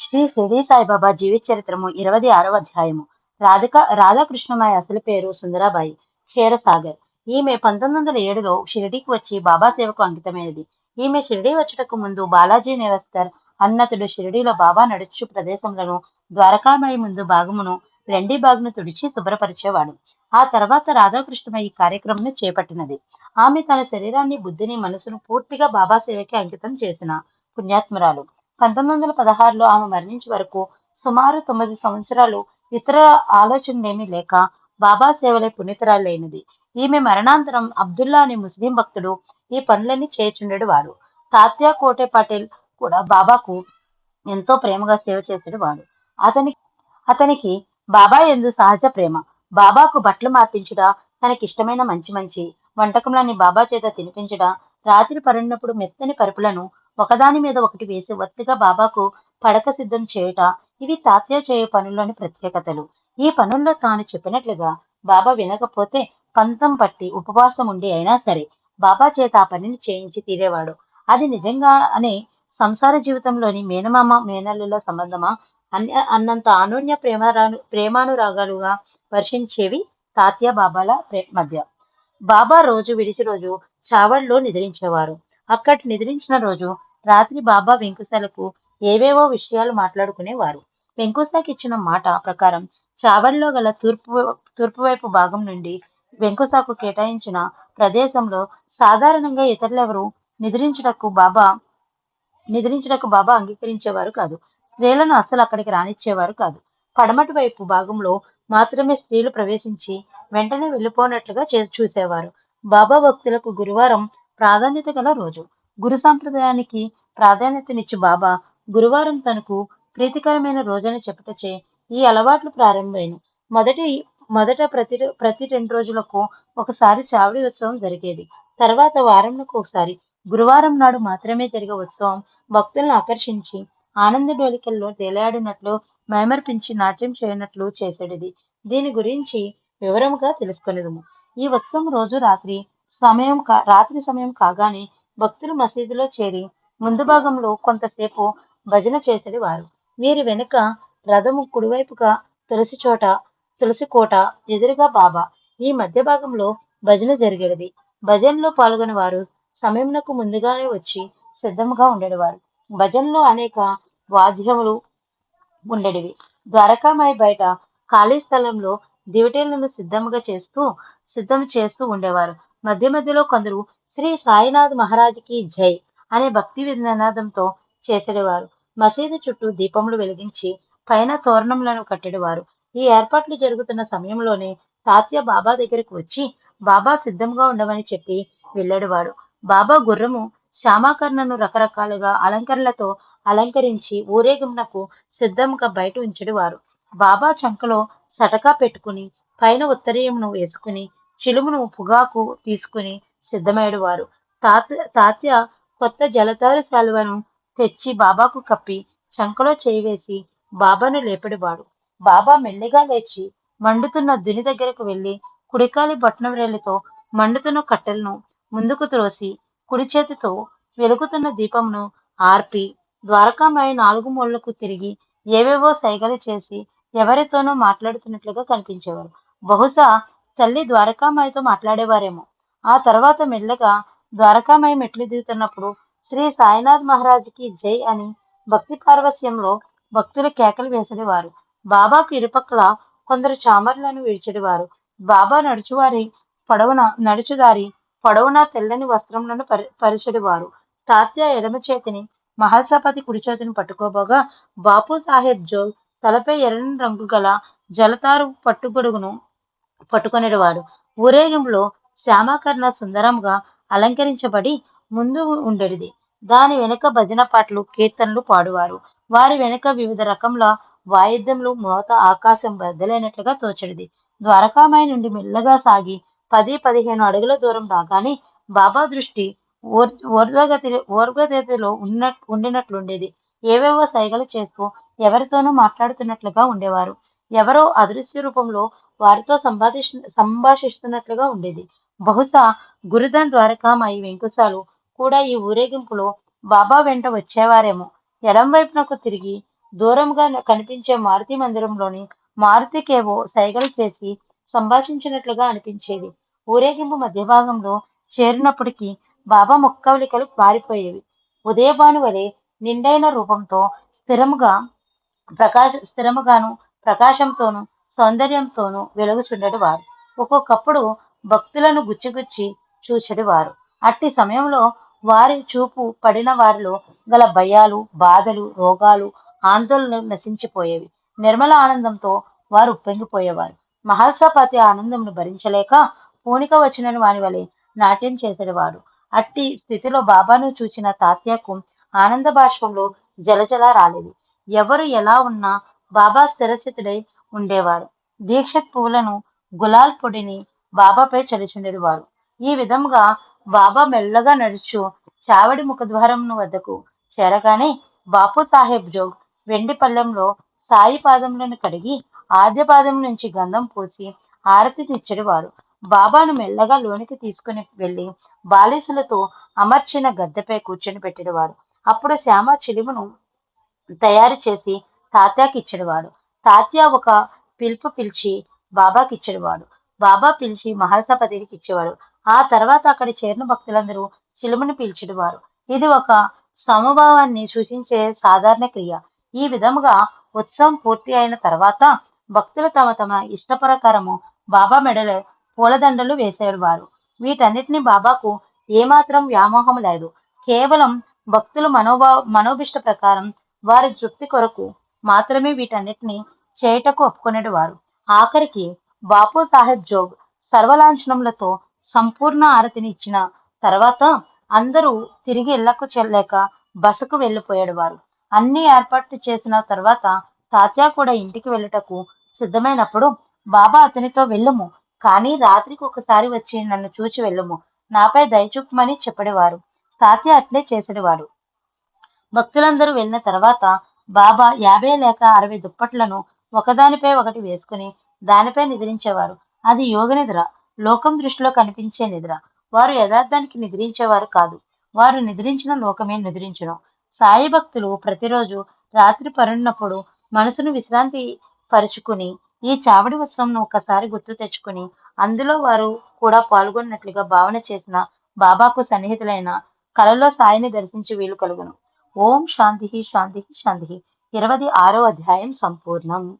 శ్రీ షిరిడి సాయిబాబా జీవిత చరిత్రము ఇరవై ఆరవ అధ్యాయము. రాధిక రాధాకృష్ణమాయ అసలు పేరు సుందరాబాయి క్షీరసాగర్. ఈమె పంతొమ్మిది వందల ఏడులో షిరిడీకి వచ్చి బాబా సేవకు అంకితమైనది. ఈమె షిరిడీ వచ్చటకు ముందు బాలాజీ నేవస్తర్ అన్నతుడు షిరిడీలో బాబా నడుచు ప్రదేశములను ద్వారకామయ ముందు భాగమును రెండి బాగ్ను తుడిచి శుభ్రపరిచేవాడు. ఆ తర్వాత రాధాకృష్ణమయ్య ఈ కార్యక్రమం చేపట్టినది. ఆమె తన శరీరాన్ని బుద్ధిని మనసును పూర్తిగా బాబా సేవకి అంకితం చేసిన పుణ్యాత్మరాలు. పంతొమ్మిది వందల పదహారులో ఆమె మరణించే వరకు సుమారు తొమ్మిది సంవత్సరాలు ఇతర ఆలోచనలేమీ లేక బాబా సేవలే పునీతరాలైనది ఈమె మరణాంతరం అబ్దుల్లా అనే ముస్లిం భక్తుడు ఈ పనులన్నీ చేయుచుండెడు వారు తాత్యా కోటే పటేల్ కూడా బాబాకు ఎంతో ప్రేమగా సేవ చేసేడు వాడు. అతని అతనికి బాబా ఎందు సహజ ప్రేమ. బాబాకు బట్టలు మార్పించుట తనకిష్టమైన మంచి మంచి వంటకంలోని బాబా చేత తినిపించుట రాత్రి పడినప్పుడు మెత్తని పరుపులను ఒకదాని మీద ఒకటి వేసి వత్తిగా బాబాకు పడక సిద్ధం చేయుట ఇవి తాత్య చేయ పనుల్లోని ప్రత్యేకతలు. ఈ పనుల్లో తాను చెప్పినట్లుగా బాబా వినకపోతే పంతం పట్టి ఉపవాసం ఉండి అయినా సరే బాబా చేత ఆ పనిని చేయించి తీరేవాడు. అది నిజంగా అనే సంసార జీవితంలోని మేనమామ మేనల్లుల సంబంధమా? అన్య అన్నంత అనోన్య ప్రేమ ప్రేమానురాగాలుగా వర్షించేవి తాత్య బాబాల మధ్య. బాబా రోజు విడిచి రోజు చావడిలో నిద్రించేవారు. అక్కడ నిద్రించిన రోజు రాత్రి బాబా వెంకుసలకు ఏవేవో విషయాలు మాట్లాడుకునేవారు. వెంకుశకి ఇచ్చిన మాట ప్రకారం చావడిలో గల తూర్పు తూర్పు వైపు భాగం నుండి వెంకుసాకు కేటాయించిన ప్రదేశంలో సాధారణంగా ఇతరులెవరు నిద్రించుటకు బాబా నిద్రించుటకు బాబా అంగీకరించేవారు కాదు. స్త్రీలను అస్సలు అక్కడికి రానిచ్చేవారు కాదు. పడమటి వైపు భాగంలో మాత్రమే స్త్రీలు ప్రవేశించి వెంటనే వెళ్ళిపోనట్లుగా చే చూసేవారు. బాబా భక్తులకు గురువారం ప్రాధాన్యత గల రోజు. గురు సాంప్రదాయానికి ప్రాధాన్యతనిచ్చి బాబా గురువారం తనకు ప్రీతికరమైన రోజని చెప్పుటచే ఈ అలవాట్లు ప్రారంభమైన మొదటి మొదట ప్రతి ప్రతి రెండు రోజులకు ఒకసారి చావడి ఉత్సవం జరిగేది. తర్వాత వారంలో ఒకసారి గురువారం నాడు మాత్రమే జరిగే ఉత్సవం భక్తులను ఆకర్షించి ఆనంద డోలికల్లో తేలాడినట్లు మైమర్పించి నాట్యం చేయనట్లు చేసేది దీని గురించి వివరముగా తెలుసుకునేదము. ఈ ఉత్సవం రోజు రాత్రి సమయం కా- రాత్రి సమయం కాగానే భక్తులు మసీదులో చేరి ముందు భాగంలో కొంతసేపు భజన చేసేది వారు. వీరి వెనుక రథము కుడివైపుగా తులసి చోట తులసి కోట ఎదురుగా బాబా. ఈ మధ్య భాగంలో భజన జరిగేది. భజనలో పాల్గొనే వారు సమయంకు ముందుగానే వచ్చి సిద్ధంగా ఉండేవారు. భజనలో అనేక వాద్యములు ఉండేవి. ద్వారకామాయి బయట ఖాళీ స్థలంలో దివిటీలను సిద్ధంగా చేస్తూ సిద్ధం చేస్తూ ఉండేవారు. మధ్య మధ్యలో కొందరు శ్రీ సాయినాథ్ మహారాజుకి జై అనే భక్తి నినాదంతో చేసేవారు. మసీదు చుట్టూ దీపములు వెలిగించి పైన తోరణములను కట్టేవారు. ఈ ఏర్పాట్లు జరుగుతున్న సమయంలోనే తాత్య బాబా దగ్గరికి వచ్చి బాబా సిద్ధంగా ఉండమని చెప్పి వెళ్ళేవాడు. బాబా గుర్రము శ్యామాకర్ణను రకరకాలుగా అలంకరణలతో అలంకరించి ఊరేగింపునకు సిద్ధంగా బయట ఉంచెడివారు బాబా చంకలో సటకా పెట్టుకుని పైన ఉత్తరీయమును వేసుకుని చిలుమును పొగాకు తీసుకుని సిద్ధమయ్యేవారు తాత తాత్య కొత్త జలతార శాలువను తెచ్చి బాబాకు కప్పి చంకలో చేయివేసి బాబాను లేపడివాడు. బాబా మెల్లిగా లేచి మండుతున్న దుని దగ్గరకు వెళ్ళి కుడికాలి బొట్నం రేలితో మండుతున్న కట్టెలను ముందుకు త్రోసి కుడి చేతితో వెలుగుతున్న దీపంను ఆర్పి ద్వారకామాయి నాలుగు మూలలకు తిరిగి ఏవేవో సైగలు చేసి ఎవరితోనో మాట్లాడుతున్నట్లుగా కనిపించేవారు. బహుశా తల్లి ద్వారకామాయితో మాట్లాడేవారేమో. ఆ తర్వాత మెల్లగా ద్వారకామయ మెట్లు దిగుతున్నప్పుడు శ్రీ సాయినాథ్ మహారాజుకి జై అని భక్తి పార్వస్యంలో భక్తులు కేకలు వేసేవారు. బాబాకు ఇరుపక్కల కొందరు చామర్లను విడిచెడివారు బాబా నడుచువారి పొడవున నడుచుదారి పొడవున తెల్లని వస్త్రములను పరి పరిచెడివారు తాత్య ఎడమ చేతిని మహాసపతి కుడి చేతిని పట్టుకోబోగా బాపు సాహెబ్ జోల్ తలపై ఎర్రని రంగు గల జలతారు పట్టుగొడుగును పట్టుకొనేవాడు ఊరేగింపులో శ్యామాకర్ణ సుందరంగా అలంకరించబడి ముందు ఉండేది. దాని వెనుక భజన పాటలు కీర్తనలు పాడువారు. వారి వెనుక వివిధ రకముల వాయిద్యములు మోత ఆకాశం బద్దలైనట్లుగా తోచడిది. ద్వారకామాయి నుండి మెల్లగా సాగి పది పదిహేను అడుగుల దూరం రాగానే బాబా దృష్టి ఓర్వగతి ఓర్వగతిలో ఉన్న ఉండినట్లుండేది. ఏవేవో సైగలు చేస్తూ ఎవరితోనూ మాట్లాడుతున్నట్లుగా ఉండేవారు. ఎవరో అదృశ్య రూపంలో వారితో సంభాషి సంభాషిస్తున్నట్లుగా ఉండేది. బహుశా గురుదన్ ద్వారకామాయి వెంకుసాలు కూడా ఈ ఊరేగింపులో బాబా వెంట వచ్చేవారేమో. ఎడం వైపునకు తిరిగి దూరంగా కనిపించే మారుతి మందిరంలోని మారుతికేవో సైగలు చేసి సంభాషించినట్లుగా అనిపించేది. ఊరేగింపు మధ్య భాగంలో చేరినప్పటికీ బాబా ముక్కవలికలు పారిపోయేవి. ఉదయభాను వలె నిండైన రూపంతో స్థిరముగా ప్రకాశ స్థిరముగాను ప్రకాశంతోనూ సౌందర్యంతోనూ వెలుగుచుండడు వారు ఒక్కొక్కప్పుడు భక్తులను గుచ్చిగుచ్చి చూచెడు వారు. అట్టి సమయంలో వారి చూపు పడిన వారిలో గల భయాలు బాధలు రోగాలు ఆందోళనలు నశించిపోయేవి. నిర్మల ఆనందంతో వారు ఉప్పొంగిపోయేవారు. మహల్సాపతి ఆనందంను భరించలేక పూనిక వచ్చిన వాని వలె నాట్యం చేసేవాడు అట్టి స్థితిలో బాబాను చూచిన తాత్యకు ఆనంద బాష్పంలో జలజల రాలేదు. ఎవరు ఎలా ఉన్నా బాబా స్థిరస్థితుడై ఉండేవారు. దీక్షత్ పువ్వులను గులాల్ పొడిని బాబాపై చలిచుండేవారు ఈ విధంగా బాబా మెల్లగా నడుచు చావడి ముఖద్వారం వద్దకు చేరగానే బాపు సాహెబ్ జోగ్ వెండి పళ్ళెంలో సాయి పాదములను కడిగి ఆద్య పాదం నుంచి గంధం పూసి ఆరతి తెచ్చేవారు బాబాను మెల్లగా లోనికి తీసుకుని వెళ్ళి బాలిసులతో అమర్చిన గద్దెపై కూర్చొని పెట్టేవారు అప్పుడు శ్యామ చిలుమును తయారు చేసి తాత్యాకి ఇచ్చేవాడు తాత్య ఒక పిలుపు పిలిచి బాబాకి ఇచ్చేవాడు బాబా పిలిచి మహల్సపతికి ఇచ్చేవాడు ఆ తర్వాత అక్కడ చేరిన భక్తులందరూ చిలుమును పీల్చేవారు ఇది ఒక సమభావాన్ని సూచించే సాధారణ క్రియ. ఈ విధముగా ఉత్సవం పూర్తి అయిన తర్వాత భక్తులు తమ తమ ఇష్ట ప్రకారము బాబా మెడలో పూలదండలు వేసేవారు. వీటన్నిటిని బాబాకు ఏమాత్రం వ్యామోహం లేదు. కేవలం భక్తులు మనోభావ మనోభిష్ట ప్రకారం వారి తృప్తి కొరకు మాత్రమే వీటన్నిటిని చేయుటకు ఒప్పుకునేవారు. ఆఖరికి బాపు సాహెబ్ జోగ్ సర్వలాంఛనములతో సంపూర్ణ ఆరతిని ఇచ్చిన తర్వాత అందరూ తిరిగి ఇళ్ళకు చెల్లలేక బసకు వెళ్ళిపోయాడు వారు. అన్ని ఏర్పాట్లు చేసిన తర్వాత తాత్యా కూడా ఇంటికి వెళ్ళుటకు సిద్ధమైనప్పుడు బాబా అతనితో వెళ్ళుము. కానీ రాత్రికి ఒకసారి వచ్చి నన్ను చూచి వెళ్ళుము. నాపై దయచూపమని చెప్పడేవారు తాత్య అట్లే చేసేవాడు. భక్తులందరూ వెళ్ళిన తర్వాత బాబా యాభై లేక అరవై దుప్పట్లను ఒకదానిపై ఒకటి వేసుకుని దానిపై నిద్రించేవారు. అది యోగ నిద్ర. లోకం దృష్టిలో కనిపించే నిద్ర. వారు యథార్థానికి నిద్రించేవారు కాదు. వారు నిద్రించిన లోకమే నిద్రించడం. సాయి భక్తులు ప్రతిరోజు రాత్రి పరున్నప్పుడు మనసును విశ్రాంతి పరుచుకుని ఈ చావడి ఉత్సవంను ఒకసారి గుర్తు తెచ్చుకుని అందులో వారు కూడా పాల్గొన్నట్లుగా భావన చేసిన బాబాకు సన్నిహితులైన కలలో సాయిని దర్శించి వీలు కలుగును. ఓం శాంతి శాంతి శాంతి. ఇరవై ఆరో అధ్యాయం సంపూర్ణం.